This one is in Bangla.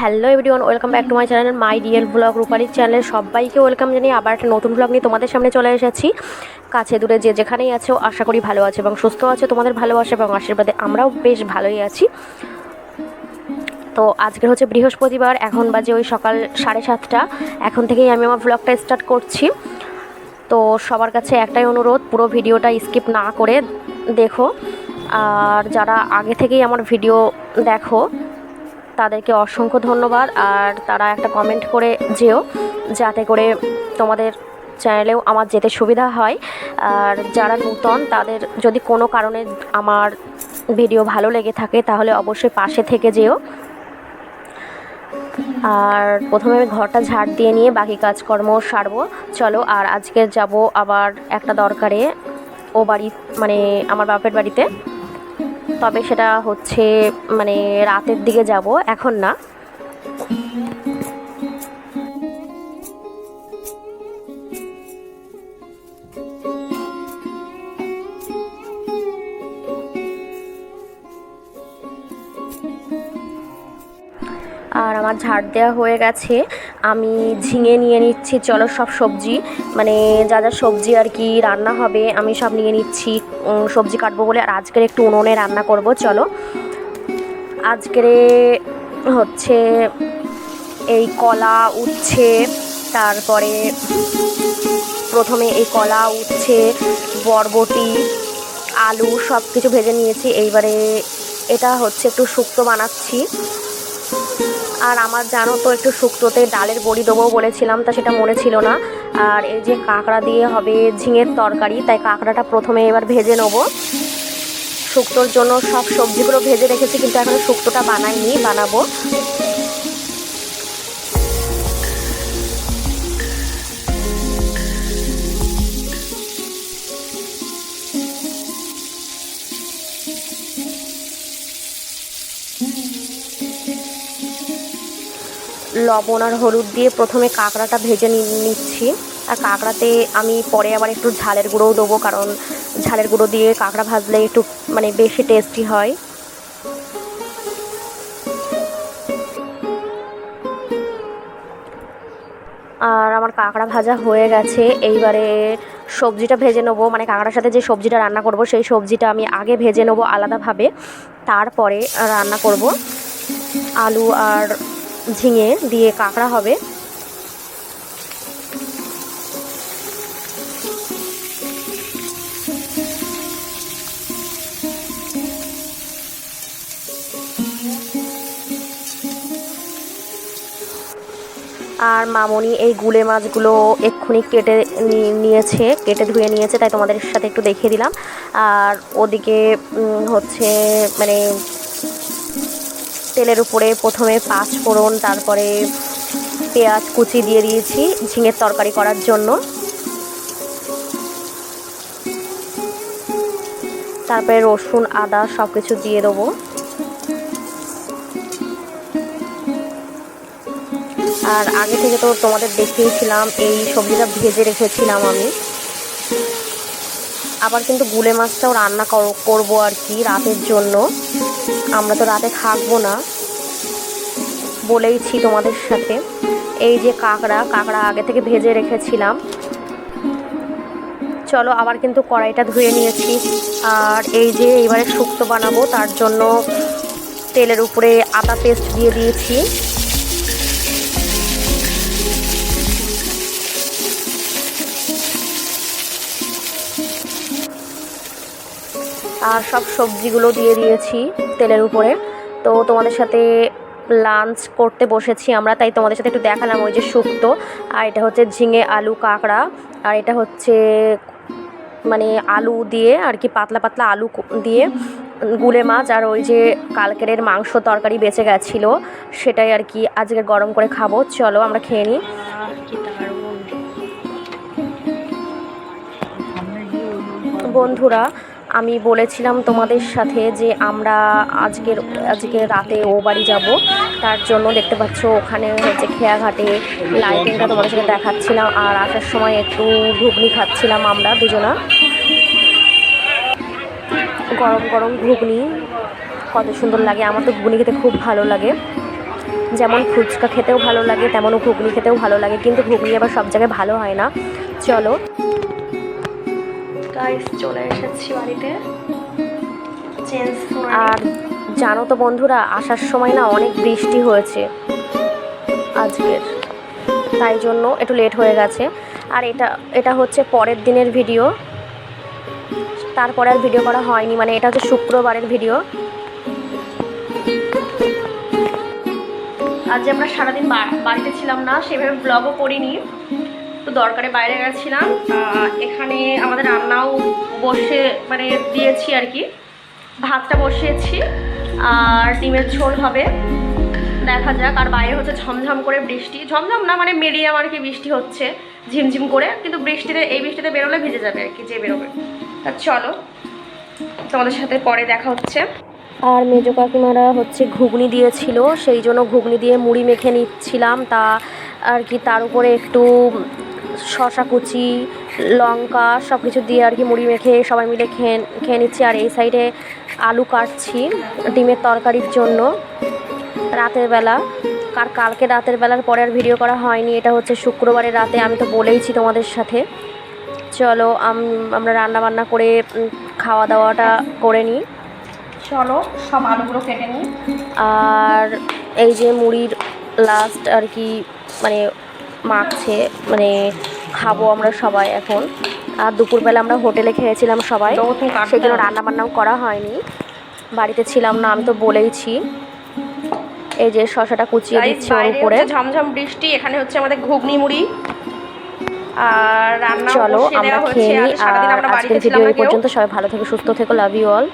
Hello everyone, welcome back to my channel, my real blog রূপালির চ্যানেলে। সবাইকে ওয়েলকাম জানিয়ে আবার একটা নতুন ব্লগ নিয়ে তোমাদের সামনে চলে এসেছি। কাছে দূরে যে যেখানেই আছো, আশা করি ভালো আছে এবং সুস্থ আছে, তোমাদের ভালোবাসা এবং আশীর্বাদে আমরাও বেশ ভালোই আছি। তো আজকের হচ্ছে বৃহস্পতিবার, এখন বাজে ওই সকাল সাড়ে সাতটা। এখন থেকেই আমি আমার ব্লগটা স্টার্ট করছি। তো সবার কাছে একটাই অনুরোধ, পুরো ভিডিওটা স্কিপ না করে দেখো। আর যারা আগে থেকেই আমার ভিডিও দেখো তাদেরকে অসংখ্য ধন্যবাদ। আর তারা একটা কমেন্ট করে যেও, যাতে করে তোমাদের চ্যানেলেও আমার যেতে সুবিধা হয়। আর যারা নূতন, তাদের যদি কোনো কারণে আমার ভিডিও ভালো লেগে থাকে, তাহলে অবশ্যই পাশে থেকে যেও। আর প্রথমে আমি ঘরটা ঝাড় দিয়ে নিয়ে বাকি কাজকর্ম সারবো। চলো, আর আজকে যাব আবার একটা দরকারে, ও বাড়ি মানে আমার বাপের বাড়িতে। তবে সেটা হচ্ছে মানে রাতের দিকে যাব এখন না। আমার ঝাড় দেওয়া হয়ে গেছে। আমি ঝিঙে নিয়ে নিচ্ছি। চলো সব সবজি। মানে যা যা সবজি আর কি রান্না হবে, আমি সব নিয়ে নিচ্ছি। সবজি কাটবো বলে। আর আজকের একটু উনুনে রান্না করব। চলো। আজকের হচ্ছে এই কলা উচ্ছে তারপরে প্রথমে এই কলা উচ্ছে বরবটি, আলু সব কিছু ভেজে নিয়েছি। এইবারে এটা হচ্ছে একটু শুক্তো বানাচ্ছি। আর আমার জানো তো একটু শুক্তোতে ডালের বড়ি দেবো বলেছিলাম, তা সেটা মনে ছিল না। আর এই যে কাঁকড়া দিয়ে হবে ঝিঙের তরকারি, তাই কাঁকড়াটা প্রথমে এবার ভেজে নেব। শুক্তোর জন্য সব সবজিগুলো ভেজে রেখেছি, কিন্তু এখনও শুক্তোটা বানাইনি, বানাবো। লবণ আর হলুদ দিয়ে প্রথমে কাঁকড়াটা ভেজে নিচ্ছি। আর কাঁকড়াতে আমি পরে আবার একটু ঝালের গুঁড়োও দেবো, কারণ ঝালের গুঁড়ো দিয়ে কাঁকড়া ভাজলে একটু মানে বেশি টেস্টি হয়। আর আমার কাঁকড়া ভাজা হয়ে গেছে। এইবারে সবজিটা ভেজে নেব। মানে কাঁকড়ার সাথে যে সবজিটা রান্না করব, সেই সবজিটা আমি আগে ভেজে নেব আলাদাভাবে। তারপরে রান্না করব আলু আর ঝিঙে দিয়ে কাঁকড়া হবে। আর মামনি এই গুলে মাছগুলো এক্ষুনি কেটে নিয়েছে, কেটে ধুয়ে নিয়েছে, তাই তোমাদের সাথে একটু দেখিয়ে দিলাম। আর ওদিকে হচ্ছে মানে তেলের উপরে প্রথমে পাঁচ ফোড়ন, তারপরে পেঁয়াজ কুচি দিয়ে দিয়েছি ঝিঙের তরকারি করার জন্য। তারপরে রসুন, আদা সব কিছু দিয়ে দেবো। আর আগে থেকে তো তোমাদের দেখিয়েছিলাম, এই সবজিটা ভেজে রেখেছিলাম আমি। আবার কিন্তু গুলে মাছটাও রান্না কর- করব আর কি রাতের জন্য। আমরা তো রাতে থাকব না। বলেইছি তোমাদের সাথে। এই যে কাঁকড়া কাঁকড়া আগে থেকে ভেজে রেখেছিলাম। চলো আবার কিন্তু কড়াইটা ধুয়ে নিয়েছি। আর এই যে এবারে শুক্তো বানাবো, তার জন্য তেলের উপরে আদা পেস্ট দিয়ে দিয়েছি। সব সবজিগুলো দিয়ে দিয়েছি তেলের উপরে। তো তোমাদের সাথে লাঞ্চ করতে বসেছি আমরা, তাই তোমাদের সাথে একটু দেখালাম ওই যে শুক্তো, আর এটা হচ্ছে ঝিঙে আলু কাঁকড়া, আর এটা হচ্ছে মানে আলু দিয়ে আর কি পাতলা পাতলা আলু দিয়ে গুলে মাছ, আর ওই যে কালকেরের মাংস তরকারি বেঁচে গেছিল, সেটাই আর কি আজকে গরম করে খাব। চলো আমরা খেয়ে নিই। বন্ধুরা আমি বলেছিলাম তোমাদের সাথে যে আমরা আজকের আজকে রাতে ও বাড়ি যাব। তার জন্য দেখতে পাচ্ছ ওখানে হচ্ছে খেয়াঘাটে লাইটিংটা তোমাদের সাথে দেখাচ্ছিলাম। আর আসার সময় একটু ঘুগনি খাচ্ছিলাম আমরা দুজনা। গরম গরম ঘুগনি। কত সুন্দর লাগে। আমার তো ঘুগনি খেতে খুব ভালো লাগে। যেমন ফুচকা খেতেও ভালো লাগে তেমন ঘুগনি খেতেও ভালো লাগে। কিন্তু ঘুগনি আবার সব জায়গায় ভালো হয় না। চলো। গাইস চলে এসেছি বাড়িতে। চেঞ্জ আর জানো তো বন্ধুরা আসার সময় না অনেক বৃষ্টি হয়েছে আজকের। তাই জন্য একটু লেট হয়ে গেছে। আর এটা এটা হচ্ছে পরের দিনের ভিডিও তারপরে আর ভিডিও করা হয়নি মানে এটা হচ্ছে শুক্রবারের ভিডিও আজ যে আমরা সারাদিন বাড়িতে ছিলাম না সেভাবে ব্লগও করিনি। তো দরকারে বাইরে গেছিলাম এখানে আমাদের রান্নাও বসে মানে দিয়েছি আর কি। ভাতটা বসিয়েছি, আর ডিমের ঝোল হবে। দেখা যাক, আর বাইরে হচ্ছে ঝমঝম করে বৃষ্টি। ঝমঝম না মানে মিডিয়াম আর কি বৃষ্টি হচ্ছে, ঝিমঝিম করে। কিন্তু বৃষ্টিতে, এই বৃষ্টিতে বেরোলে ভিজে যাবে আর কি, যে বেরোবে। তা চলো, তোমাদের সাথে পরে দেখা হচ্ছে। আর মেজো কাকিমারা হচ্ছে ঘুগনি দিয়েছিল, সেই জন্য ঘুগনি দিয়ে মুড়ি মেখে নিচ্ছিলাম। তা আর কি, তার উপরে একটু শশা কুচি, লঙ্কা সব কিছু দিয়ে আর কি মুড়ি মেখে সবাই মিলে খেয়ে খেয়ে নিচ্ছি। আর এই সাইডে আলু কাটছি ডিমের তরকারির জন্য রাতের বেলা। কার কালকে রাতের বেলার পরে আর ভিডিও করা হয়নি, এটা হচ্ছে শুক্রবারের রাতে, আমি তো বলেইছি তোমাদের সাথে। চলো আমরা রান্না বান্না করে খাওয়া দাওয়াটা করে নিই। চলো, সব আলুগুলো কেটে নিই। আর এই যে মুড়ির লাস্ট আর কি মানে মাখছে মানে খাব আমরা সবাই এখন। আর দুপুরবেলা আমরা হোটেলে খেয়েছিলাম সবাই। জন্য রান্না বান্নাও করা হয়নি। বাড়িতে ছিলাম না আমি তো বলেইছি। এই যে শশাটা কুচিয়ে দিচ্ছি ওর উপরে। ঝমঝম বৃষ্টি এখানে হচ্ছে আমাদের ঘুগনি মুড়ি। আর রান্না চলো আমরা খেয়ে নিই। আর আজকের ভিডিও এই পর্যন্ত। সবাই ভালো থেকে সুস্থ থেকো লাভ ইউ অল